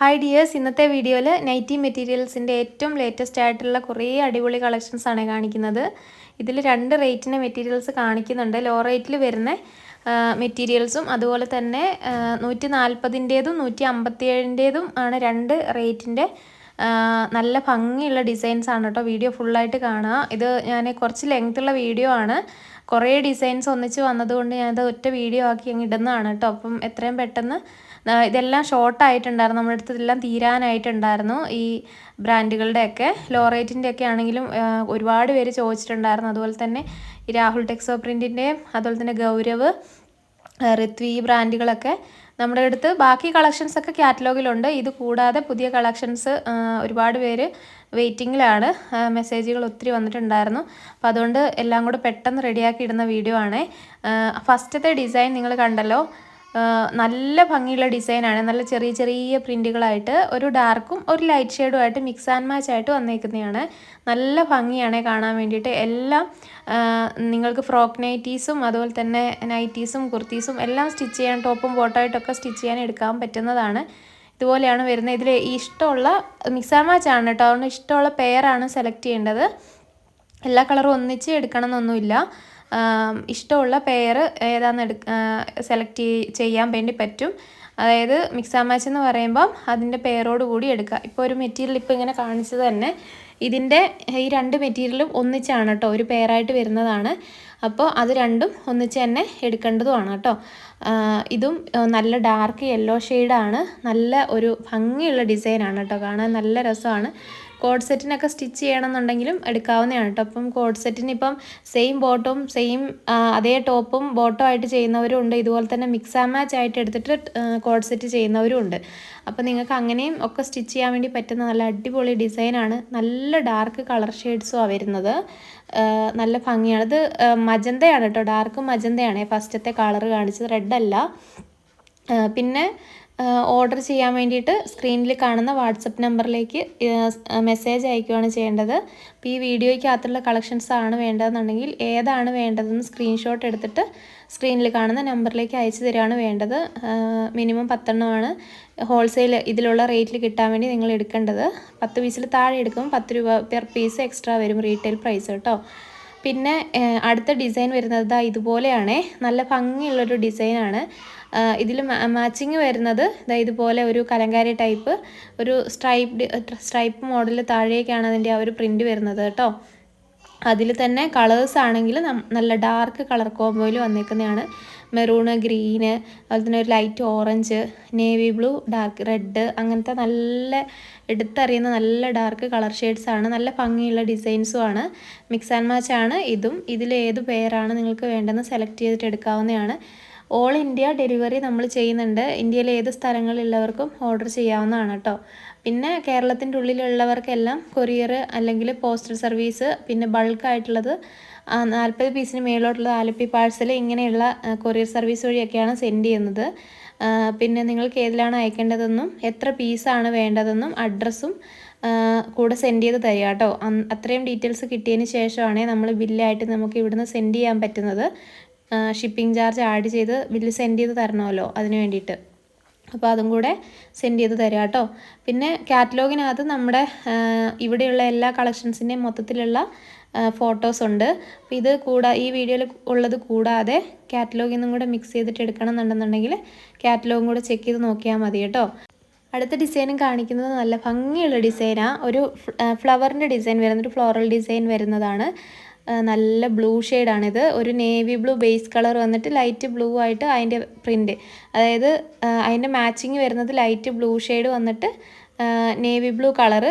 Hi dears ഇന്നത്തെ വീഡിയോയിൽ nightie മെറ്റീരിയൽസിന്റെ ഏറ്റവും ലേറ്റസ്റ്റ് ആയിട്ടുള്ള കുറേ അടിപൊളി കളക്ഷൻസ് ആണ് കാണിക്കുന്നത്. ഇതിൽ രണ്ട് റേറ്റിന്റെ മെറ്റീരിയൽസ് കാണിക്കുന്നുണ്ട്. ലോ റേറ്റിൽ വരുന്ന മെറ്റീരിയൽസും അതുപോലെ തന്നെ നൂറ്റി നാൽപ്പതിന്റേതും നൂറ്റി അമ്പത്തി ഏഴിന്റേതും ആണ് രണ്ട് റേറ്റിന്റെ നല്ല ഭംഗിയുള്ള ഡിസൈൻസ് ആണ് കേട്ടോ. വീഡിയോ ഫുള്ളായിട്ട് കാണുക ഇത് ഞാൻ കുറച്ച് ലെങ്ത്തുള്ള വീഡിയോ ആണ്. കുറേ ഡിസൈൻസ് ഒന്നിച്ച് വന്നതുകൊണ്ട് ഞാനത് ഒറ്റ വീഡിയോ ആക്കി അങ്ങ് ഇടുന്നതാണ് കേട്ടോ. അപ്പം എത്രയും പെട്ടെന്ന് ഇതെല്ലാം ഷോർട്ട് ആയിട്ടുണ്ടായിരുന്നു. നമ്മുടെ അടുത്ത് ഇതെല്ലാം തീരാനായിട്ടുണ്ടായിരുന്നു ഈ ബ്രാൻഡുകളുടെയൊക്കെ. ലോ റേറ്റിന്റെ ഒക്കെ ആണെങ്കിലും ഒരുപാട് പേര് ചോദിച്ചിട്ടുണ്ടായിരുന്നു. അതുപോലെ തന്നെ ഈ രാഹുൽ ടെക്സോ പ്രിന്റിന്റെയും അതുപോലെ തന്നെ ഗൗരവ് ഋത്വി ഈ ബ്രാൻഡുകളൊക്കെ നമ്മുടെ അടുത്ത് ബാക്കി കളക്ഷൻസ് ഒക്കെ കാറ്റലോഗിലുണ്ട് ഇത് കൂടാതെ പുതിയ കളക്ഷൻസ് ഒരുപാട് പേര് വെയിറ്റിങ്ങിലാണ് മെസ്സേജുകൾ ഒത്തിരി വന്നിട്ടുണ്ടായിരുന്നു. അപ്പം അതുകൊണ്ട് എല്ലാം കൂടെ പെട്ടെന്ന് റെഡിയാക്കി ഇടുന്ന വീഡിയോ ആണേ. ഫസ്റ്റത്തെ ഡിസൈൻ നിങ്ങൾ കണ്ടല്ലോ. നല്ല ഭംഗിയുള്ള ഡിസൈനാണ്. നല്ല ചെറിയ ചെറിയ പ്രിന്റുകളായിട്ട് ഒരു ഡാർക്കും ഒരു ലൈറ്റ് ഷെയ്ഡും ആയിട്ട് മിക്സ് ആൻഡ് മാച്ച് ആയിട്ട് വന്നേക്കുന്നതാണ്. നല്ല ഭംഗിയാണ് കാണാൻ വേണ്ടിയിട്ട്. എല്ലാം നിങ്ങൾക്ക് ഫ്രോക്ക് നൈറ്റീസും അതുപോലെ തന്നെ നൈറ്റീസും കുർത്തീസും എല്ലാം സ്റ്റിച്ച് ചെയ്യാൻ ടോപ്പും ബോട്ടായിട്ടൊക്കെ സ്റ്റിച്ച് ചെയ്യാൻ എടുക്കാൻ പറ്റുന്നതാണ്. ഇതുപോലെയാണ് വരുന്നത്. ഇതിൽ ഇഷ്ടമുള്ള മിക്സ് ആൻഡ് മാച്ച് ആണ് കേട്ടോ. അതുകൊണ്ട് ഇഷ്ടമുള്ള പെയറാണ് സെലക്ട് ചെയ്യേണ്ടത്. എല്ലാ കളറും ഒന്നിച്ച് എടുക്കണം എന്നൊന്നുമില്ല ഇഷ്ടമുള്ള പെയർ ഏതാണെന്ന് എടു സെലക്ട് ചെയ്യാൻ വേണ്ടി പറ്റും. അതായത് മിക്സ് ആൻഡ് മാച്ച് എന്ന് പറയുമ്പം അതിന്റെ പെയറോട് കൂടി എടുക്കുക. ഇപ്പോൾ ഒരു മെറ്റീരിയൽ ഇപ്പോൾ ഇങ്ങനെ കാണിച്ചത് തന്നെ. ഇതിന്റെ ഈ രണ്ട് മെറ്റീരിയലും ഒന്നിച്ചാണ് കേട്ടോ ഒരു പെയറായിട്ട് വരുന്നതാണ്. അപ്പോൾ അത് രണ്ടും ഒന്നിച്ച് തന്നെ എടുക്കേണ്ടതുമാണ് കേട്ടോ ഇതും നല്ല ഡാർക്ക് യെല്ലോ ഷെയ്ഡാണ് നല്ല ഒരു ഭംഗിയുള്ള ഡിസൈനാണ് കേട്ടോ കാണാൻ നല്ല രസമാണ്. കോഡ് സെറ്റിനൊക്കെ സ്റ്റിച്ച് ചെയ്യണമെന്നുണ്ടെങ്കിലും എടുക്കാവുന്നതാണ് കേട്ടോ. അപ്പം കോഡ് സെറ്റിന് ഇപ്പം സെയിം ബോട്ടും സെയിം അതേ ടോപ്പും ബോട്ടും ആയിട്ട് ചെയ്യുന്നവരും ഉണ്ട്. ഇതുപോലെ തന്നെ മിക്സ് ആൻഡ് മാച്ച് ആയിട്ട് എടുത്തിട്ട് കോഡ് സെറ്റ് ചെയ്യുന്നവരും ഉണ്ട്. അപ്പോൾ നിങ്ങൾക്ക് അങ്ങനെയും ഒക്കെ സ്റ്റിച്ച് ചെയ്യാൻ വേണ്ടി പറ്റുന്ന നല്ല അടിപൊളി ഡിസൈനാണ് നല്ല ഡാർക്ക് കളർ ഷെയ്ഡ്സും ആണ് വരുന്നത്. നല്ല ഭംഗിയാണ്. ഇത് മജന്തയാണ് കേട്ടോ. ഡാർക്ക് മജന്തയാണ്. ഫസ്റ്റത്തെ കളർ കാണിച്ചത്. റെഡ് അല്ല. പിന്നെ ഓർഡർ ചെയ്യാൻ വേണ്ടിയിട്ട് സ്ക്രീനിൽ കാണുന്ന വാട്സപ്പ് നമ്പറിലേക്ക് മെസ്സേജ് അയക്കുകയാണ് ചെയ്യേണ്ടത്. അപ്പോൾ ഈ വീഡിയോയ്ക്കകത്തുള്ള കളക്ഷൻസ് ആണ് വേണ്ടതെന്നുണ്ടെങ്കിൽ ഏതാണ് വേണ്ടതെന്ന് സ്ക്രീൻഷോട്ട് എടുത്തിട്ട് സ്ക്രീനിൽ കാണുന്ന നമ്പറിലേക്ക് അയച്ചു തരികയാണ് വേണ്ടത്. മിനിമം പത്തെണ്ണമാണ്. ഹോൾസെയിൽ ഇതിലുള്ള റേറ്റിൽ കിട്ടാൻ വേണ്ടി നിങ്ങൾ എടുക്കേണ്ടത്. പത്ത് പീസിൽ താഴെ എടുക്കുമ്പോൾ പത്ത് രൂപ പെർ പീസ് എക്സ്ട്രാ വരും റീറ്റെയിൽ പ്രൈസ് കേട്ടോ. പിന്നെ അടുത്ത ഡിസൈൻ വരുന്നത് ഇതുപോലെയാണേ. നല്ല ഭംഗിയുള്ളൊരു ഡിസൈനാണ് ഇതിൽ മാച്ചിങ് വരുന്നത്. ഇതുപോലെ ഒരു കലങ്കാരി ടൈപ്പ് ഒരു സ്ട്രൈപ്ഡ് സ്ട്രൈപ്പ് മോഡൽ താഴേക്കാണ് അതിന്റെ ആ ഒരു പ്രിന്റ് വരുന്നത് കേട്ടോ അതിൽ തന്നെ കളേഴ്സ് ആണെങ്കിൽ നല്ല ഡാർക്ക് കളർ കോമ്പോയിൽ വന്നേക്കുന്നതാണ്. മെറൂണ് ഗ്രീന് അതുപോലെ തന്നെ ഒരു light orange navy blue dark red അങ്ങനത്തെ നല്ല എടുത്തറിയുന്ന നല്ല ഡാർക്ക് കളർ ഷെയ്ഡ്സ് ആണ്. നല്ല ഭംഗിയുള്ള ഡിസൈൻസും ആണ്. മിക്സ് ആൻഡ് മാച്ച് ആണ്. ഇതും ഇതിൽ ഏത് പേരാണ് നിങ്ങൾക്ക് വേണ്ടതെന്ന് സെലക്ട് ചെയ്തിട്ട് എടുക്കാവുന്നതാണ്. ഓൾ ഇന്ത്യ ഡെലിവറി നമ്മൾ ചെയ്യുന്നുണ്ട്. ഇന്ത്യയിലെ ഏത് സ്ഥലങ്ങളിലുള്ളവർക്കും ഓർഡർ ചെയ്യാവുന്നതാണ് കേട്ടോ പിന്നെ കേരളത്തിന്റെ ഉള്ളിലുള്ളവർക്കെല്ലാം കൊറിയർ അല്ലെങ്കിൽ പോസ്റ്റൽ സർവീസ് പിന്നെ ബൾക്കായിട്ടുള്ളത് നാൽപ്പത് പീസിന് മേലോട്ടുള്ള ആലപ്പി പാഴ്സൽ ഇങ്ങനെയുള്ള കൊറിയർ സർവീസ് വഴിയൊക്കെയാണ് സെൻഡ് ചെയ്യുന്നത്. പിന്നെ നിങ്ങൾക്ക് ഏതിലാണ് അയക്കേണ്ടതെന്നും എത്ര പീസാണ് വേണ്ടതെന്നും അഡ്രസ്സും കൂടെ സെൻഡ് ചെയ്ത് തരിക കേട്ടോ അത്രയും ഡീറ്റെയിൽസ് കിട്ടിയതിന് ശേഷമാണ് നമ്മൾ ബില്ലായിട്ട് നമുക്ക് ഇവിടുന്ന് സെൻഡ് ചെയ്യാൻ പറ്റുന്നത്. ഷിപ്പിംഗ് ചാർജ് ആഡ് ചെയ്ത് ബില്ല് സെൻഡ് ചെയ്ത് തരണമല്ലോ അതിന് വേണ്ടിയിട്ട്. അപ്പോൾ അതും കൂടെ സെൻഡ് ചെയ്ത് തരാം കേട്ടോ. പിന്നെ കാറ്റലോഗിനകത്ത് നമ്മുടെ ഇവിടെയുള്ള എല്ലാ കളക്ഷൻസിന്റെയും മൊത്തത്തിലുള്ള ഫോട്ടോസ് ഉണ്ട്. അപ്പോൾ ഇത് കൂടാ ഈ വീഡിയോയിൽ ഉള്ളത് കൂടാതെ കാറ്റലോഗിൽ നിന്നും കൂടെ മിക്സ് ചെയ്തിട്ട് എടുക്കണം എന്നുണ്ടെന്നുണ്ടെങ്കിൽ കാറ്റലോഗും കൂടെ ചെക്ക് ചെയ്ത് നോക്കിയാൽ മതി കേട്ടോ. അടുത്ത ഡിസൈനും കാണിക്കുന്നത് നല്ല ഭംഗിയുള്ള ഡിസൈനാണ് ഒരു ഫ്ലവറിന്റെ ഡിസൈൻ വരുന്നത് ഒരു ഫ്ലോറൽ ഡിസൈൻ വരുന്നതാണ്. നല്ല ബ്ലൂ ഷെയ്ഡാണിത് ഒരു നേവി ബ്ലൂ ബേസ് കളർ വന്നിട്ട് ലൈറ്റ് ബ്ലൂ ആയിട്ട് അതിന്റെ പ്രിന്റ് അതായത് അതിന്റെ മാച്ചിങ് വരുന്നത് ലൈറ്റ് ബ്ലൂ ഷെയ്ഡ് വന്നിട്ട് നേവി ബ്ലൂ കളറ്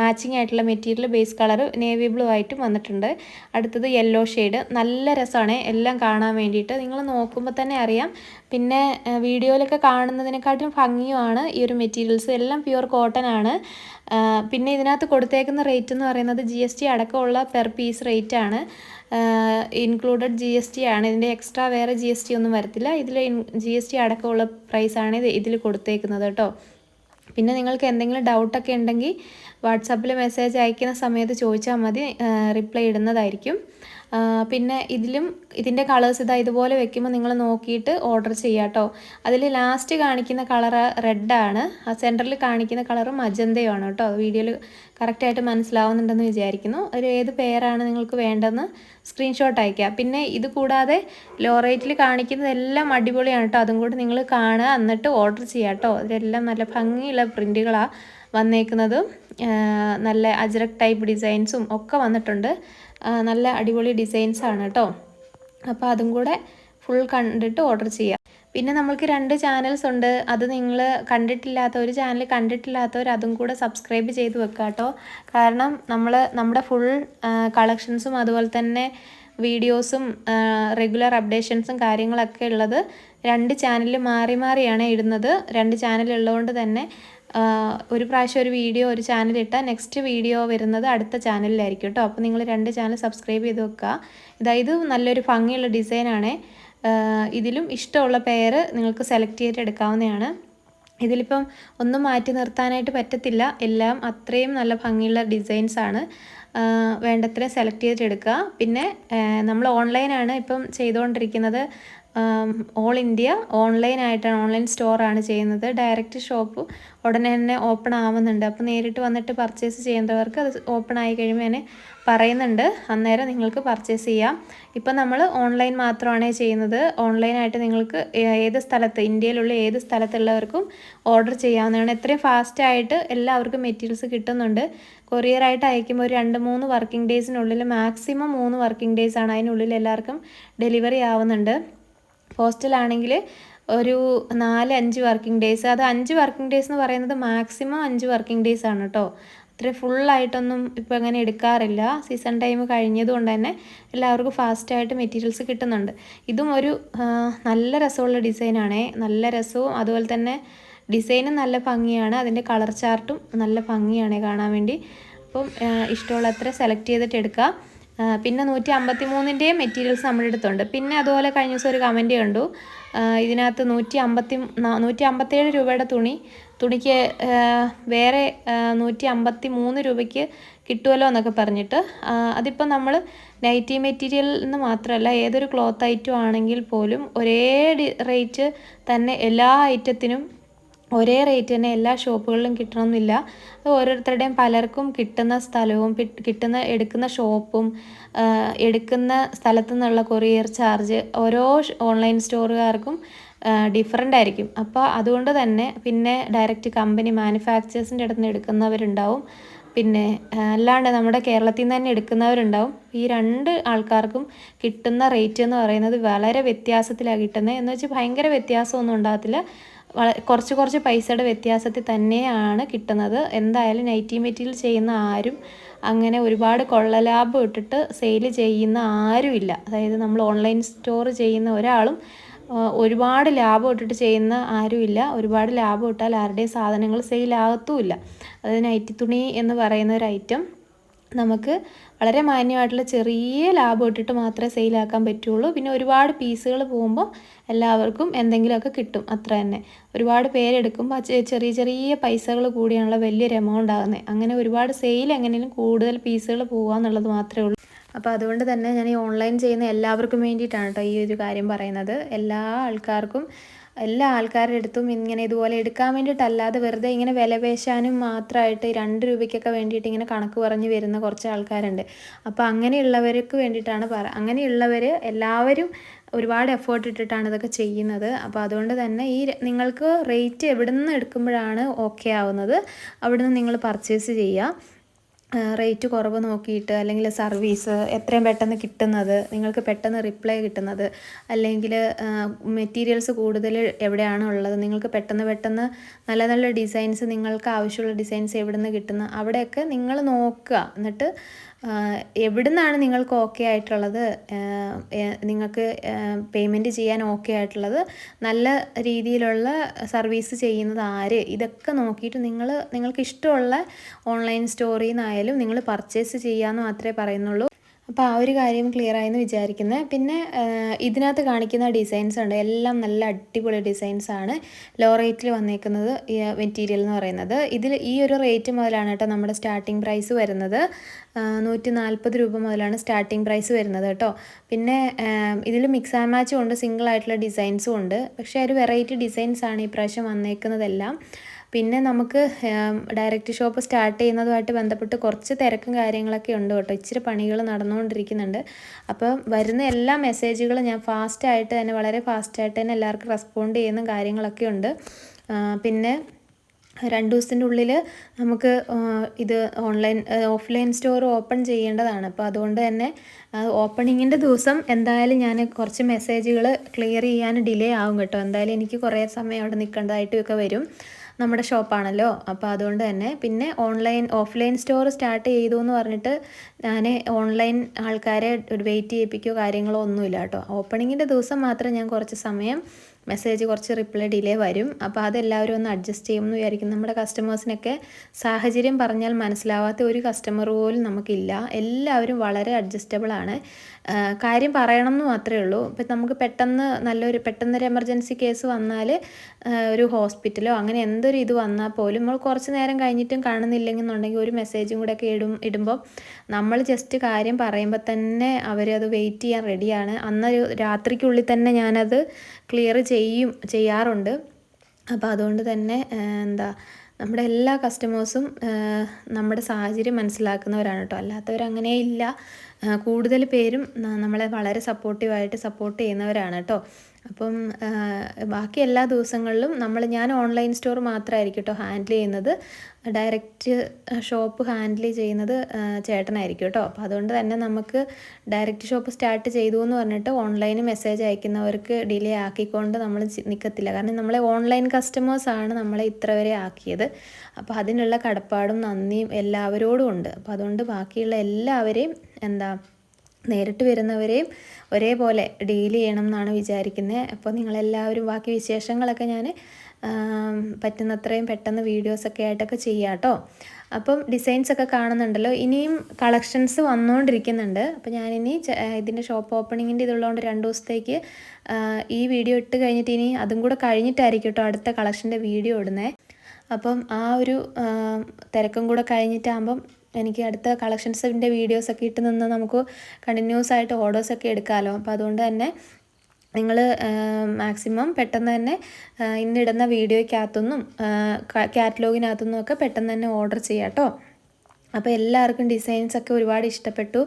മാച്ചിങ് ആയിട്ടുള്ള material base colour navy blue ആയിട്ടും വന്നിട്ടുണ്ട്. അടുത്തത് യെല്ലോ ഷെയ്ഡ് നല്ല രസമാണ്. എല്ലാം കാണാൻ വേണ്ടിയിട്ട്. നിങ്ങൾ നോക്കുമ്പോൾ തന്നെ അറിയാം. പിന്നെ വീഡിയോയിലൊക്കെ കാണുന്നതിനെക്കാട്ടും ഭംഗിയുമാണ് ഈ ഒരു മെറ്റീരിയൽസ് എല്ലാം പ്യുവർ കോട്ടൺ ആണ്. പിന്നെ ഇതിനകത്ത് കൊടുത്തേക്കുന്ന റേറ്റ് എന്ന് പറയുന്നത് ജി എസ് ടി അടക്കമുള്ള പെർ പീസ് റേറ്റ് ആണ്. ഇൻക്ലൂഡഡ് ജി എസ് ടി ആണ്. ഇതിന്റെ എക്സ്ട്രാ വേറെ ജി എസ് ടി ഒന്നും വരത്തില്ല. ഇതിൽ ജി എസ് ടി അടക്കമുള്ള പ്രൈസാണ് ഇത് ഇതിൽ കൊടുത്തേക്കുന്നത് കേട്ടോ. പിന്നെ നിങ്ങൾക്ക് എന്തെങ്കിലും ഡൗട്ടൊക്കെ ഉണ്ടെങ്കിൽ വാട്സാപ്പിൽ മെസ്സേജ് അയക്കുന്ന സമയത്ത് ചോദിച്ചാൽ മതി റിപ്ലൈ ഇടുന്നതായിരിക്കും. പിന്നെ ഇതിലും ഇതിന്റെ കളേഴ്സ് ഇതാ ഇതുപോലെ വെക്കുമ്പോൾ നിങ്ങൾ നോക്കിയിട്ട് ഓർഡർ ചെയ്യുക കേട്ടോ അതിൽ ലാസ്റ്റ് കാണിക്കുന്ന കളർ റെഡാണ് ആ സെന്ററിൽ കാണിക്കുന്ന കളർ മജന്തയാണ് കേട്ടോ വീഡിയോയിൽ കറക്റ്റായിട്ട് മനസ്സിലാവുന്നുണ്ടെന്ന് വിചാരിക്കുന്നു. ഒരു ഏത് പേരാണ് നിങ്ങൾക്ക് വേണ്ടതെന്ന് സ്ക്രീൻഷോട്ട് അയക്കുക പിന്നെ ഇത് കൂടാതെ ലോ റേറ്റിൽ കാണിക്കുന്നതെല്ലാം അടിപൊളിയാണ് കേട്ടോ അതും കൂടി നിങ്ങൾ കാണുക എന്നിട്ട് ഓർഡർ ചെയ്യുക കേട്ടോ ഇതെല്ലാം നല്ല ഭംഗിയുള്ള പ്രിന്റുകളാണ് വന്നേക്കുന്നത് നല്ല അജ്രക് ടൈപ്പ് ഡിസൈൻസും ഒക്കെ വന്നിട്ടുണ്ട്. നല്ല അടിപൊളി ഡിസൈൻസാണ് കേട്ടോ. അപ്പോൾ അതും കൂടെ ഫുൾ കണ്ടിട്ട് ഓർഡർ ചെയ്യാം. പിന്നെ നമ്മൾക്ക് രണ്ട് ചാനൽസ് ഉണ്ട്. അത് നിങ്ങൾ കണ്ടിട്ടില്ലാത്ത ഒരു ചാനൽ കണ്ടിട്ടില്ലാത്തവർ അതും കൂടെ സബ്സ്ക്രൈബ് ചെയ്ത് വെക്കുക കേട്ടോ. കാരണം നമ്മൾ നമ്മുടെ ഫുൾ കളക്ഷൻസും അതുപോലെ തന്നെ വീഡിയോസും റെഗുലർ അപ്ഡേഷൻസും കാര്യങ്ങളൊക്കെ ഉള്ളത് രണ്ട് ചാനലിൽ മാറി മാറിയാണ് ഇടുന്നത്. രണ്ട് ചാനൽ ഉള്ളതുകൊണ്ട് തന്നെ ഒരു പ്രാവശ്യം ഒരു വീഡിയോ ഒരു ചാനൽ ഇട്ടാൽ നെക്സ്റ്റ് വീഡിയോ വരുന്നത് അടുത്ത ചാനലിലായിരിക്കും കേട്ടോ. അപ്പോൾ നിങ്ങൾ രണ്ട് ചാനൽ സബ്സ്ക്രൈബ് ചെയ്ത് വെക്കുക. ഇതായത് നല്ലൊരു ഭംഗിയുള്ള ഡിസൈനാണ് ഇതിലും ഇഷ്ടമുള്ള പേര് നിങ്ങൾക്ക് സെലക്ട് ചെയ്തിട്ട് എടുക്കാവുന്നതാണ്. ഇതിലിപ്പം ഒന്നും മാറ്റി നിർത്താനായിട്ട് പറ്റത്തില്ല. എല്ലാം അത്രയും നല്ല ഭംഗിയുള്ള ഡിസൈൻസ് ആണ്. വേണ്ടത്ര സെലക്ട് ചെയ്തിട്ട് എടുക്കുക. പിന്നെ നമ്മൾ ഓൺലൈനാണ് ഇപ്പം ചെയ്തുകൊണ്ടിരിക്കുന്നത്. ഓൾ ഇന്ത്യ ഓൺലൈനായിട്ടാണ് ഓൺലൈൻ സ്റ്റോറാണ് ചെയ്യുന്നത്. ഡയറക്റ്റ് ഷോപ്പ് ഉടനെ തന്നെ ഓപ്പൺ ആവുന്നുണ്ട്. അപ്പോൾ നേരിട്ട് വന്നിട്ട് പർച്ചേസ് ചെയ്യുന്നവർക്ക് അത് ഓപ്പൺ ആയി കഴിയുമ്പോൾ തന്നെ പറയുന്നുണ്ട്. അന്നേരം നിങ്ങൾക്ക് പർച്ചേസ് ചെയ്യാം. ഇപ്പം നമ്മൾ ഓൺലൈൻ മാത്രമാണ് ചെയ്യുന്നത്. ഓൺലൈനായിട്ട് നിങ്ങൾക്ക് ഏത് സ്ഥലത്ത് ഇന്ത്യയിലുള്ള ഏത് സ്ഥലത്തുള്ളവർക്കും ഓർഡർ ചെയ്യാവുന്നതാണ്. എത്രയും ഫാസ്റ്റായിട്ട് എല്ലാവർക്കും മെറ്റീരിയൽസ് കിട്ടുന്നുണ്ട്. കൊറിയറായിട്ട് അയക്കുമ്പോൾ ഒരു രണ്ട് മൂന്ന് വർക്കിംഗ് ഡേയ്സിനുള്ളിൽ മാക്സിമം മൂന്ന് വർക്കിംഗ് ഡേയ്സാണ് അതിനുള്ളിൽ എല്ലാവർക്കും ഡെലിവറി ആവുന്നുണ്ട്. പോസ്റ്റലാണെങ്കിൽ ഒരു നാല് അഞ്ച് വർക്കിംഗ് ഡേയ്സ്. അത് അഞ്ച് വർക്കിംഗ് ഡേയ്സ് എന്ന് പറയുന്നത് മാക്സിമം അഞ്ച് വർക്കിംഗ് ഡേയ്സ് ആണ് കേട്ടോ. അത്ര ഫുള്ളായിട്ടൊന്നും ഇപ്പോൾ അങ്ങനെ എടുക്കാറില്ല. സീസൺ ടൈം കഴിഞ്ഞതുകൊണ്ട് തന്നെ എല്ലാവർക്കും ഫാസ്റ്റായിട്ട് മെറ്റീരിയൽസ് കിട്ടുന്നുണ്ട്. ഇതും ഒരു നല്ല രസമുള്ള ഡിസൈനാണേ നല്ല രസവും അതുപോലെ തന്നെ ഡിസൈനും നല്ല ഭംഗിയാണ്. അതിന്റെ കളർ ചാർട്ടും നല്ല ഭംഗിയാണ് കാണാൻ വേണ്ടി. അപ്പം ഇഷ്ടമുള്ള അത്ര സെലക്ട് ചെയ്തിട്ട് എടുക്കുക പിന്നെ നൂറ്റി അമ്പത്തി മൂന്നിന്റെയും മെറ്റീരിയൽസ് നമ്മുടെ അടുത്തുണ്ട് പിന്നെ അതുപോലെ കഴിഞ്ഞ ദിവസം ഒരു കമന്റ് കണ്ടു. ഇതിനകത്ത് നൂറ്റി അമ്പത്തി നൂറ്റി അമ്പത്തേഴ് രൂപയുടെ തുണി തുണിക്ക് വേറെ നൂറ്റി അമ്പത്തി മൂന്ന് രൂപയ്ക്ക് കിട്ടുമല്ലോ എന്നൊക്കെ പറഞ്ഞിട്ട് അതിപ്പോൾ നമ്മൾ നൈറ്റി മെറ്റീരിയൽ എന്ന് മാത്രമല്ല ഏതൊരു ക്ലോത്ത് ഐറ്റം ആണെങ്കിൽ പോലും ഒരേ റേറ്റ് തന്നെ എല്ലാ ഐറ്റത്തിനും ഒരേ റേറ്റ് തന്നെ എല്ലാ ഷോപ്പുകളിലും കിട്ടണമെന്നില്ല അത് ഓരോരുത്തരുടെയും പലർക്കും കിട്ടുന്ന സ്ഥലവും കിട്ടുന്ന എടുക്കുന്ന ഷോപ്പും എടുക്കുന്ന സ്ഥലത്തു നിന്നുള്ള കൊറിയർ ചാർജ് ഓരോ ഓൺലൈൻ സ്റ്റോറുകാർക്കും ഡിഫറെന്റ് ആയിരിക്കും. അപ്പോൾ അതുകൊണ്ട് തന്നെ പിന്നെ ഡയറക്റ്റ് കമ്പനി മാനുഫാക്ചേഴ്സിന്റെ അടുത്ത് നിന്ന് എടുക്കുന്നവരുണ്ടാവും. പിന്നെ അല്ലാണ്ട് നമ്മുടെ കേരളത്തിൽ നിന്ന് തന്നെ എടുക്കുന്നവരുണ്ടാവും. ഈ രണ്ട് ആൾക്കാർക്കും കിട്ടുന്ന റേറ്റ് എന്ന് പറയുന്നത് വളരെ വ്യത്യാസത്തിലാണ് കിട്ടുന്നത് എന്ന് വെച്ചാൽ ഭയങ്കര വ്യത്യാസമൊന്നും ഉണ്ടാകത്തില്ല. കുറച്ച് കുറച്ച് പൈസയുടെ വ്യത്യാസത്തിൽ തന്നെയാണ് കിട്ടുന്നത്. എന്തായാലും നൈറ്റി മെറ്റീരിയൽ ചെയ്യുന്ന ആരും അങ്ങനെ ഒരുപാട് കൊള്ളലാഭം ഇട്ടിട്ട് സെയിൽ ചെയ്യുന്ന ആരുമില്ല. അതായത് നമ്മൾ ഓൺലൈൻ സ്റ്റോർ ചെയ്യുന്ന ഒരാളും ഒരുപാട് ലാഭം ഇട്ടിട്ട് ചെയ്യുന്ന ആരുമില്ല. ഒരുപാട് ലാഭം ഇട്ടാൽ ആരുടെയും സാധനങ്ങൾ സെയിലാകത്തുമില്ല അതായത് നൈറ്റി തുണി എന്ന് പറയുന്ന ഒരു ഐറ്റം നമുക്ക് വളരെ മാന്യമായിട്ടുള്ള ചെറിയ ലാഭം ഇട്ടിട്ട് മാത്രമേ സെയിലാക്കാൻ പറ്റുള്ളൂ. പിന്നെ ഒരുപാട് പീസുകൾ പോകുമ്പോൾ എല്ലാവർക്കും എന്തെങ്കിലുമൊക്കെ കിട്ടും. അത്ര തന്നെ. ഒരുപാട് പേരെടുക്കുമ്പോൾ ചെറിയ ചെറിയ പൈസകൾ കൂടിയാണല്ലോ വലിയൊരു എമൗണ്ട് ആകുന്നത് അങ്ങനെ ഒരുപാട് സെയിൽ എങ്ങനെയും കൂടുതൽ പീസുകൾ പോകുക എന്നുള്ളത് മാത്രമേ ഉള്ളൂ. അപ്പോൾ അതുകൊണ്ട് തന്നെ ഞാൻ ഈ ഓൺലൈൻ ചെയ്യുന്ന എല്ലാവർക്കും വേണ്ടിയിട്ടാണ് കേട്ടോ ഈ ഒരു കാര്യം പറയുന്നത്. എല്ലാ ആൾക്കാർക്കും എല്ലാ ആൾക്കാരുടെ അടുത്തും ഇങ്ങനെ ഇതുപോലെ എടുക്കാൻ വേണ്ടിയിട്ടല്ലാതെ വെറുതെ ഇങ്ങനെ വില പേശാനും മാത്രമായിട്ട് രണ്ട് രൂപയ്ക്കൊക്കെ വേണ്ടിയിട്ട് ഇങ്ങനെ കണക്ക് പറഞ്ഞ് വരുന്ന കുറച്ച് ആൾക്കാരുണ്ട്. അപ്പോൾ അങ്ങനെയുള്ളവർക്ക് വേണ്ടിയിട്ടാണ് പറ അങ്ങനെയുള്ളവർ എല്ലാവരും ഒരുപാട് എഫേർട്ട് ഇട്ടിട്ടാണ് ഇതൊക്കെ ചെയ്യുന്നത്. അപ്പോൾ അതുകൊണ്ട് തന്നെ ഈ നിങ്ങൾക്ക് റേറ്റ് എവിടെ നിന്ന് എടുക്കുമ്പോഴാണ് ഓക്കെ ആവുന്നത്. അവിടെ നിന്ന് നിങ്ങൾ പർച്ചേസ് ചെയ്യുക. റേറ്റ് കുറവ് നോക്കിയിട്ട് അല്ലെങ്കിൽ സർവീസ് എത്രയും പെട്ടെന്ന് കിട്ടുന്നത് നിങ്ങൾക്ക് പെട്ടെന്ന് റിപ്ലൈ കിട്ടുന്നത് അല്ലെങ്കിൽ മെറ്റീരിയൽസ് കൂടുതൽ എവിടെയാണ് ഉള്ളത് നിങ്ങൾക്ക് പെട്ടെന്ന് പെട്ടെന്ന് നല്ല നല്ല ഡിസൈൻസ് നിങ്ങൾക്ക് ആവശ്യമുള്ള ഡിസൈൻസ് എവിടെ നിന്ന് കിട്ടുന്ന അവിടെയൊക്കെ നിങ്ങൾ നോക്കുക. എന്നിട്ട് എവിടുന്നാണ് നിങ്ങൾക്ക് ഓക്കെ ആയിട്ടുള്ളത്? നിങ്ങൾക്ക് പേയ്മെന്റ് ചെയ്യാൻ ഓക്കെ ആയിട്ടുള്ളത്? നല്ല രീതിയിലുള്ള സർവീസ് ചെയ്യുന്നത് ആര്? ഇതൊക്കെ നോക്കിയിട്ട് നിങ്ങൾ നിങ്ങൾക്ക് ഇഷ്ടമുള്ള ഓൺലൈൻ സ്റ്റോറിൽ നിന്നായാലും നിങ്ങൾ പർച്ചേസ് ചെയ്യാമെന്ന് മാത്രമേ പറയുന്നുള്ളൂ. അപ്പോൾ ആ ഒരു കാര്യം ക്ലിയർ ആയെന്ന് വിചാരിക്കുന്നത് പിന്നെ ഇതിനകത്ത് കാണിക്കുന്ന ഡിസൈൻസ് ഉണ്ട്. എല്ലാം നല്ല അടിപൊളി ഡിസൈൻസ് ആണ് ലോ റേറ്റിൽ വന്നേക്കുന്നത് ഈ മെറ്റീരിയൽ എന്ന് പറയുന്നത്. ഇതിൽ ഈ ഒരു റേറ്റ് മുതലാണ് കേട്ടോ നമ്മുടെ സ്റ്റാർട്ടിംഗ് പ്രൈസ് വരുന്നത്. നൂറ്റി നാൽപ്പത് രൂപ മുതലാണ് സ്റ്റാർട്ടിംഗ് പ്രൈസ് വരുന്നത് കേട്ടോ. പിന്നെ ഇതിൽ മിക്സ് ആൻഡ് മാച്ചും ഉണ്ട് സിംഗിൾ ആയിട്ടുള്ള ഡിസൈൻസും ഉണ്ട്. പക്ഷേ ഒരു വെറൈറ്റി ഡിസൈൻസ് ആണ് ഈ പ്രാവശ്യം വന്നേക്കുന്നതെല്ലാം. പിന്നെ നമുക്ക് ഡയറക്റ്റ് ഷോപ്പ് സ്റ്റാർട്ട് ചെയ്യുന്നതുമായിട്ട് ബന്ധപ്പെട്ട് കുറച്ച് തിരക്കും കാര്യങ്ങളൊക്കെ ഉണ്ട് കേട്ടോ. ഇച്ചിരി പണികൾ നടന്നുകൊണ്ടിരിക്കുന്നുണ്ട്. അപ്പോൾ വരുന്ന എല്ലാ മെസ്സേജുകളും ഞാൻ ഫാസ്റ്റായിട്ട് തന്നെ വളരെ ഫാസ്റ്റായിട്ട് തന്നെ എല്ലാവർക്കും റെസ്പോണ്ട് ചെയ്യുന്ന കാര്യങ്ങളൊക്കെ ഉണ്ട്. പിന്നെ രണ്ട് ദിവസത്തിന്റെ ഉള്ളിൽ നമുക്ക് ഇത് ഓൺലൈൻ ഓഫ്ലൈൻ സ്റ്റോർ ഓപ്പൺ ചെയ്യേണ്ടതാണ്. അപ്പോൾ അതുകൊണ്ട് തന്നെ ഓപ്പണിങ്ങിന്റെ ദിവസം എന്തായാലും ഞാൻ കുറച്ച് മെസ്സേജുകൾ ക്ലിയർ ചെയ്യാൻ ഡിലേ ആവും കേട്ടോ. എന്തായാലും എനിക്ക് കുറേ സമയം അവിടെ നിൽക്കേണ്ടതായിട്ടും ഒക്കെ വരും. നമ്മുടെ ഷോപ്പാണല്ലോ. അപ്പോൾ അതുകൊണ്ട് തന്നെ പിന്നെ ഓൺലൈൻ ഓഫ്ലൈൻ സ്റ്റോർ സ്റ്റാർട്ട് ചെയ്തു എന്ന് പറഞ്ഞിട്ട് ഞാൻ ഓൺലൈൻ ആൾക്കാരെ ഒരു വെയിറ്റ് ചെയ്യിപ്പിക്കുകയോ കാര്യങ്ങളോ ഒന്നുമില്ല കേട്ടോ. ഓപ്പണിങ്ങിന്റെ ദിവസം മാത്രം ഞാൻ കുറച്ച് സമയം മെസ്സേജ് കുറച്ച് റിപ്ലൈ ഡിലേ വരും. അപ്പോൾ അതെല്ലാവരും ഒന്ന് അഡ്ജസ്റ്റ് ചെയ്യുമെന്ന് വിചാരിക്കും നമ്മുടെ കസ്റ്റമേഴ്സിനൊക്കെ സാഹചര്യം പറഞ്ഞാൽ മനസ്സിലാവാത്ത ഒരു കസ്റ്റമർ പോലും നമുക്കില്ല. എല്ലാവരും വളരെ അഡ്ജസ്റ്റബിൾ ആണ്. കാര്യം പറയണം എന്ന് മാത്രമേ ഉള്ളൂ. ഇപ്പം നമുക്ക് പെട്ടെന്ന് നല്ലൊരു പെട്ടെന്നൊരു എമർജൻസി കേസ് വന്നാൽ ഒരു ഹോസ്പിറ്റലോ അങ്ങനെ എന്തൊരു ഇത് വന്നാൽ പോലും നമ്മൾ കുറച്ച് നേരം കഴിഞ്ഞിട്ടും കാണുന്നില്ലെന്നുണ്ടെങ്കിൽ ഒരു മെസ്സേജും കൂടെ ഒക്കെ ഇടും ഇടുമ്പോൾ നമ്മൾ ജസ്റ്റ് കാര്യം പറയുമ്പോൾ തന്നെ അവരത് വെയിറ്റ് ചെയ്യാൻ റെഡിയാണ് അന്നൊരു രാത്രിക്കുള്ളിൽ തന്നെ ഞാനത് ക്ലിയർ ചെയ്യും ചെയ്യാറുണ്ട്. അപ്പോൾ അതുകൊണ്ട് തന്നെ എന്താ നമ്മുടെ എല്ലാ കസ്റ്റമേഴ്സും നമ്മുടെ സാഹചര്യം മനസ്സിലാക്കുന്നവരാണ് കേട്ടോ. അല്ലാത്തവരങ്ങനെ ഇല്ല. കൂടുതൽ പേരും നമ്മളെ വളരെ സപ്പോർട്ടീവായിട്ട് സപ്പോർട്ട് ചെയ്യുന്നവരാണ് കേട്ടോ. അപ്പം ബാക്കി എല്ലാ ദിവസങ്ങളിലും നമ്മൾ ഞാൻ ഓൺലൈൻ സ്റ്റോർ മാത്രമായിരിക്കും കേട്ടോ ഹാൻഡിൽ ചെയ്യുന്നത്. ഡയറക്റ്റ് ഷോപ്പ് ഹാൻഡിൽ ചെയ്യുന്നത് ചേട്ടനായിരിക്കും കേട്ടോ അപ്പോൾ അതുകൊണ്ട് തന്നെ നമുക്ക് ഡയറക്റ്റ് ഷോപ്പ് സ്റ്റാർട്ട് ചെയ്തു എന്ന് പറഞ്ഞിട്ട് ഓൺലൈൻ മെസ്സേജ് അയക്കുന്നവർക്ക് ഡിലേ ആക്കിക്കൊണ്ട് നമ്മൾ നിൽക്കത്തില്ല കാരണം നമ്മളെ ഓൺലൈൻ കസ്റ്റമേഴ്സാണ് നമ്മളെ ഇത്ര വരെ ആക്കിയത്. അപ്പോൾ അതിനുള്ള കടപ്പാടും നന്ദിയും എല്ലാവരോടും ഉണ്ട്. അപ്പോൾ അതുകൊണ്ട് ബാക്കിയുള്ള എല്ലാവരെയും എന്താ നേരിട്ട് വരുന്നവരെയും ഒരേപോലെ ഡീൽ ചെയ്യണം എന്നാണ് വിചാരിക്കുന്നത് അപ്പോൾ നിങ്ങളെല്ലാവരും ബാക്കി വിശേഷങ്ങളൊക്കെ ഞാൻ പറ്റുന്നത്രയും പെട്ടെന്ന് വീഡിയോസൊക്കെ ആയിട്ടൊക്കെ ചെയ്യാം കേട്ടോ അപ്പം ഡിസൈൻസൊക്കെ കാണുന്നുണ്ടല്ലോ. ഇനിയും കളക്ഷൻസ് വന്നുകൊണ്ടിരിക്കുന്നുണ്ട് അപ്പോൾ ഞാനിനി ഇതിന്റെ ഷോപ്പ് ഓപ്പണിങ്ങിന്റെ ഇതുള്ളതുകൊണ്ട് രണ്ട് ദിവസത്തേക്ക് ഈ വീഡിയോ ഇട്ട് കഴിഞ്ഞിട്ട് ഇനി അതും കൂടെ കഴിഞ്ഞിട്ടായിരിക്കും കേട്ടോ അടുത്ത കളക്ഷന്റെ വീഡിയോ ഇടുന്നത് അപ്പം ആ ഒരു തിരക്കും കൂടെ കഴിഞ്ഞിട്ടാകുമ്പം എനിക്ക് അടുത്ത കളക്ഷൻസിന്റെ വീഡിയോസൊക്കെ ഇട്ട് നിന്ന് നമുക്ക് കണ്ടിന്യൂസ് ആയിട്ട് ഓർഡേഴ്സൊക്കെ എടുക്കാമല്ലോ അപ്പോൾ അതുകൊണ്ട് തന്നെ നിങ്ങൾ മാക്സിമം പെട്ടെന്ന് തന്നെ ഇന്നിടുന്ന വീഡിയോയ്ക്കകത്തുനിന്നും കാറ്റലോഗിനകത്തുനിന്നും ഒക്കെ പെട്ടെന്ന് തന്നെ ഓർഡർ ചെയ്യാം കേട്ടോ. അപ്പോൾ എല്ലാവർക്കും ഡിസൈൻസ് ഒക്കെ ഒരുപാട് ഇഷ്ടപ്പെട്ടു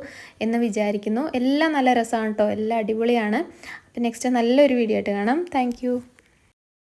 എന്ന് വിചാരിക്കുന്നു. എല്ലാം നല്ല രസമാണ് കേട്ടോ. എല്ലാം അടിപൊളിയാണ്. അപ്പോൾ നെക്സ്റ്റ് നല്ലൊരു വീഡിയോ ആയിട്ട് കാണാം. താങ്ക്